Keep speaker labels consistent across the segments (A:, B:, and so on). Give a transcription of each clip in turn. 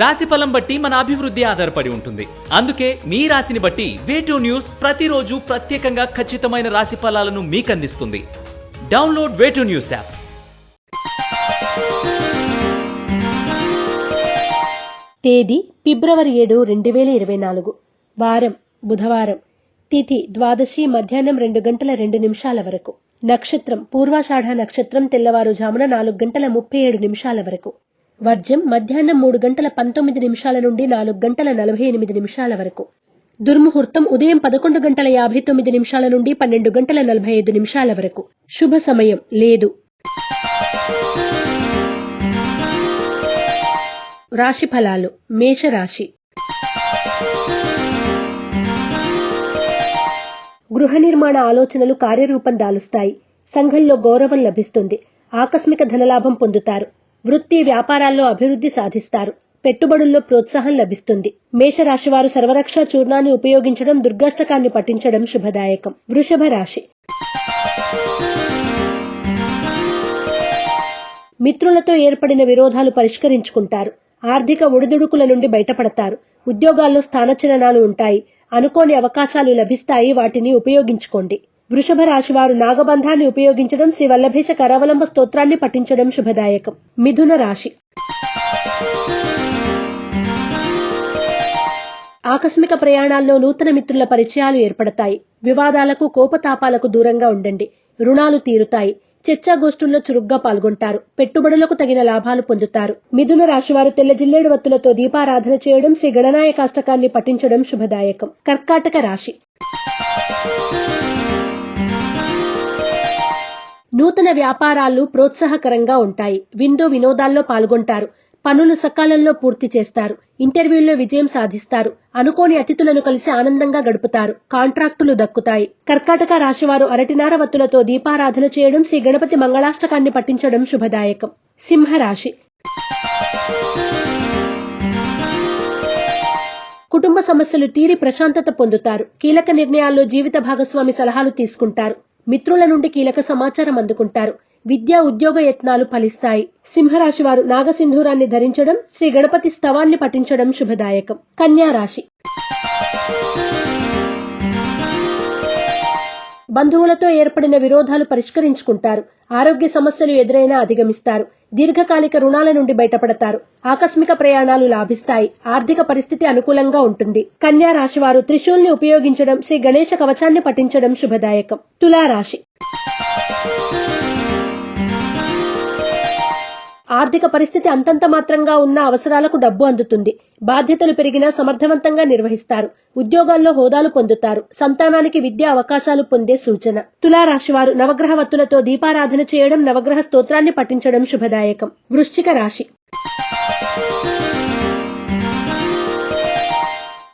A: రాశి ఫలం బట్టి మన అభివృద్ధి ఆధారపడి ఉంటుంది. అందుకే మీ రాశిని బట్టి వేటూ న్యూస్ ప్రతిరోజు ప్రత్యేకంగా ఖచ్చితమైన రాశి ఫలాలను మీకు అందిస్తుంది డౌన్లోడ్ వేటూ న్యూస్ యాప్
B: తేదీ ఫిబ్రవరి ఏడు రెండు వేల ఇరవై నాలుగు. వారం బుధవారం. తిథి ద్వాదశి మధ్యాహ్నం రెండు గంటల రెండు నిమిషాల వరకు. నక్షత్రం పూర్వాషాఢ నక్షత్రం తెల్లవారుజామున నాలుగు గంటల ముప్పై ఏడు నిమిషాల వరకు. వర్జం మధ్యాహ్నం మూడు గంటల పంతొమ్మిది నిమిషాల నుండి నాలుగు గంటల నలభై ఎనిమిది నిమిషాల వరకు. దుర్ముహూర్తం ఉదయం పదకొండు గంటల యాభై తొమ్మిది నిమిషాల నుండి పన్నెండు గంటల నలభై ఐదు నిమిషాల వరకు. శుభ సమయం. లేదు. రాశి ఫలాలు. మేషరాశి. గృహ నిర్మాణ ఆలోచనలు కార్యరూపం దాలుస్తాయి. సంఘంలో గౌరవం లభిస్తుంది. ఆకస్మిక ధనలాభం పొందుతారు. వృత్తి వ్యాపారాల్లో అభివృద్ధి సాధిస్తారు. పెట్టుబడుల్లో ప్రోత్సాహం లభిస్తుంది. మేషరాశి వారు సర్వరక్ష చూర్ణాన్ని ఉపయోగించడం దుర్గాష్టకాన్ని పఠించడం శుభదాయకం. వృషభ రాశి. మిత్రులతో ఏర్పడిన విరోధాలు పరిష్కరించుకుంటారు. ఆర్థిక ఒడిదుడుకుల నుండి బయటపడతారు. ఉద్యోగాల్లో స్థానచలనాలు ఉంటాయి. అనుకోని అవకాశాలు లభిస్తాయి. వాటిని ఉపయోగించుకోండి. వృషభ రాశి వారు నాగబంధాన్ని ఉపయోగించడం శ్రీ వల్లభేష కరావలంబ స్తోత్రాన్ని పఠించడం శుభదాయకం. మిథున రాశి. ఆకస్మిక ప్రయాణాల్లో నూతన మిత్రుల పరిచయాలు ఏర్పడతాయి. వివాదాలకు కోపతాపాలకు దూరంగా ఉండండి. రుణాలు తీరుతాయి. చర్చాగోష్ఠుల్లో చురుగ్గా పాల్గొంటారు. పెట్టుబడులకు తగిన లాభాలు పొందుతారు. మిథున రాశివారు తెల్ల జిల్లేడు వత్తులతో దీపారాధన చేయడం శ్రీ గణనాయకాష్టకాన్ని పఠించడం శుభదాయకం. కర్కాటక రాశి. నూతన వ్యాపారాలు ప్రోత్సాహకరంగా ఉంటాయి. విందో వినోదాల్లో పాల్గొంటారు. పనులు సకాలంలో పూర్తి చేస్తారు. ఇంటర్వ్యూల్లో విజయం సాధిస్తారు. అనుకోని అతిథులను కలిసి ఆనందంగా గడుపుతారు. కాంట్రాక్టులు దక్కుతాయి. కర్కాటక రాశివారు అరటినార వత్తులతో దీపారాధన చేయడం శ్రీ గణపతి మంగళాష్టకాన్ని పఠించడం శుభదాయకం. సింహరాశి. కుటుంబ సమస్యలు తీరి ప్రశాంతత పొందుతారు. కీలక నిర్ణయాల్లో జీవిత భాగస్వామి సలహాలు తీసుకుంటారు. మిత్రుల నుండి కీలక సమాచారం అందుకుంటారు. విద్యా ఉద్యోగ యత్నాలు ఫలిస్తాయి. సింహరాశి వారు నాగసింధూరాన్ని ధరించడం శ్రీ గణపతి స్తవాన్ని పఠించడం శుభదాయకం. కన్యా రాశి. బంధువులతో ఏర్పడిన విరోధాలు పరిష్కరించుకుంటారు. ఆరోగ్య సమస్యలు ఎదురైనా అధిగమిస్తారు. దీర్ఘకాలిక రుణాల నుండి బయటపడతారు. ఆకస్మిక ప్రయాణాలు లాభిస్తాయి. ఆర్థిక పరిస్థితి అనుకూలంగా ఉంటుంది. కన్యా రాశి వారు త్రిశూల్ని ఉపయోగించడం శ్రీ గణేశ కవచాన్ని పఠించడం శుభదాయకం. తులా ఆర్థిక పరిస్థితి అంతంత మాత్రంగా ఉన్న అవసరాలకు డబ్బు అందుతుంది. బాధ్యతలు పెరిగినా సమర్థవంతంగా నిర్వహిస్తారు. ఉద్యోగాల్లో హోదాలు పొందుతారు. సంతానానికి విద్యా అవకాశాలు పొందే సూచన. తులారాశివారు నవగ్రహ వత్తులతో దీపారాధన చేయడం నవగ్రహ స్తోత్రాన్ని పఠించడం శుభదాయకం. వృశ్చిక రాశి.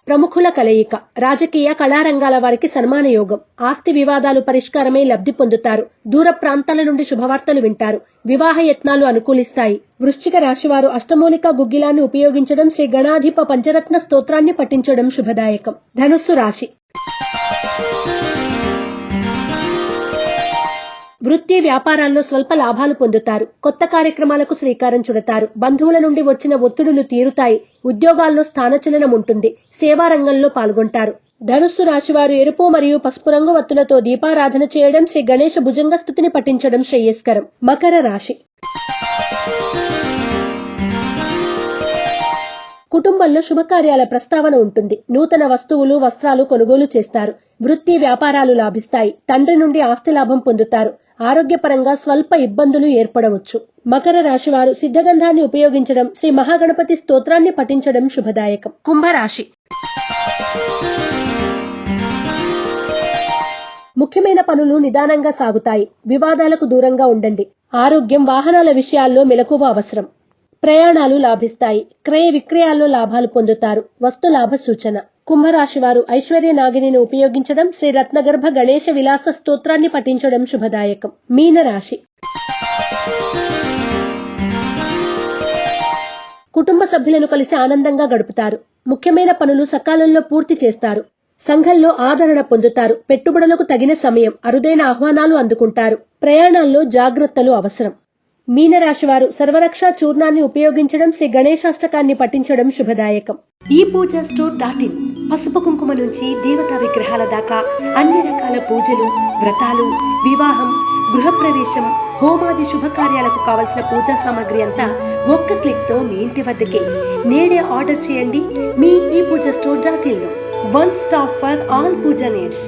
B: ప్రముఖుల కలయిక. రాజకీయ కళారంగాల వారికి సన్మాన యోగం ఆస్తి వివాదాలు పరిష్కారమే లబ్ధి పొందుతారు. దూర ప్రాంతాల నుండి శుభవార్తలు వింటారు. వివాహ యత్నాలు అనుకూలిస్తాయి. వృశ్చిక రాశివారు అష్టమూలిక గుగ్గిలాన్ని ఉపయోగించడం శ్రీ గణాధిప పంచరత్న స్తోత్రాన్ని పఠించడం శుభదాయకం. ధనుస్సు రాశి. వృత్తి వ్యాపారాల్లో స్వల్ప లాభాలు పొందుతారు. కొత్త కార్యక్రమాలకు శ్రీకారం చుడతారు. బంధువుల నుండి వచ్చిన ఒత్తిడులు తీరుతాయి. ఉద్యోగాల్లో స్థానచలనం ఉంటుంది. సేవా రంగంలో పాల్గొంటారు. ధనుస్సు రాశివారు ఎరుపు మరియు పసుపు రంగు వత్తులతో దీపారాధన చేయడం శ్రీ గణేష భుజంగ స్థుతిని పఠించడం శ్రేయస్కరం. మకర రాశి. కుటుంబంలో శుభకార్యాల ప్రస్తావన ఉంటుంది. నూతన వస్తువులు వస్త్రాలు కొనుగోలు చేస్తారు. వృత్తి వ్యాపారాలు లాభిస్తాయి. తండ్రి నుండి ఆస్తి లాభం పొందుతారు. ఆరోగ్యపరంగా స్వల్ప ఇబ్బందులు ఏర్పడవచ్చు. మకర రాశి వారు సిద్ధగంధాన్ని ఉపయోగించడం శ్రీ మహాగణపతి స్తోత్రాన్ని పఠించడం శుభదాయకం. కుంభరాశి. ముఖ్యమైన పనులు నిదానంగా సాగుతాయి. వివాదాలకు దూరంగా ఉండండి. ఆరోగ్యం వాహనాల విషయాల్లో మెలకువ అవసరం. ప్రయాణాలు లాభిస్తాయి. క్రయ విక్రయాల్లో లాభాలు పొందుతారు. వస్తు లాభ సూచన. కుంభరాశి వారు ఐశ్వర్య నాగిని ఉపయోగించడం శ్రీ రత్నగర్భ గణేశ విలాస స్తోత్రాన్ని పఠించడం శుభదాయకం. మీనరాశి కుటుంబ సభ్యులను కలిసి ఆనందంగా గడుపుతారు. ముఖ్యమైన పనులు సకాలంలో పూర్తి చేస్తారు. సంఘంలో ఆదరణ పొందుతారు. పెట్టుబడులకు తగిన సమయం అరుదైన ఆహ్వానాలు అందుకుంటారు. ప్రయాణాల్లో జాగ్రత్తలు అవసరం. మీనరాశి వారు సర్వరక్ష చూర్ణాన్ని ఉపయోగించడం శ్రీ గణేశాష్టకాన్ని పఠించడం శుభదాయకం. ఈ పూజ స్టోర్ డాట్ ఇన్ పసుపు కుంకుమ నుంచి దేవతా విగ్రహాల దాకా అన్ని రకాల పూజలు వ్రతాలు వివాహం గృహప్రవేశం హోమాది శుభకార్యాలకు కావలసిన పూజా సామాగ్రి అంతా ఒక్క క్లిక్తో మీ ఇంటి వద్దకే. నేడే ఆర్డర్ చేయండి మీ ఈ Pooja store dot in one stop for all puja needs.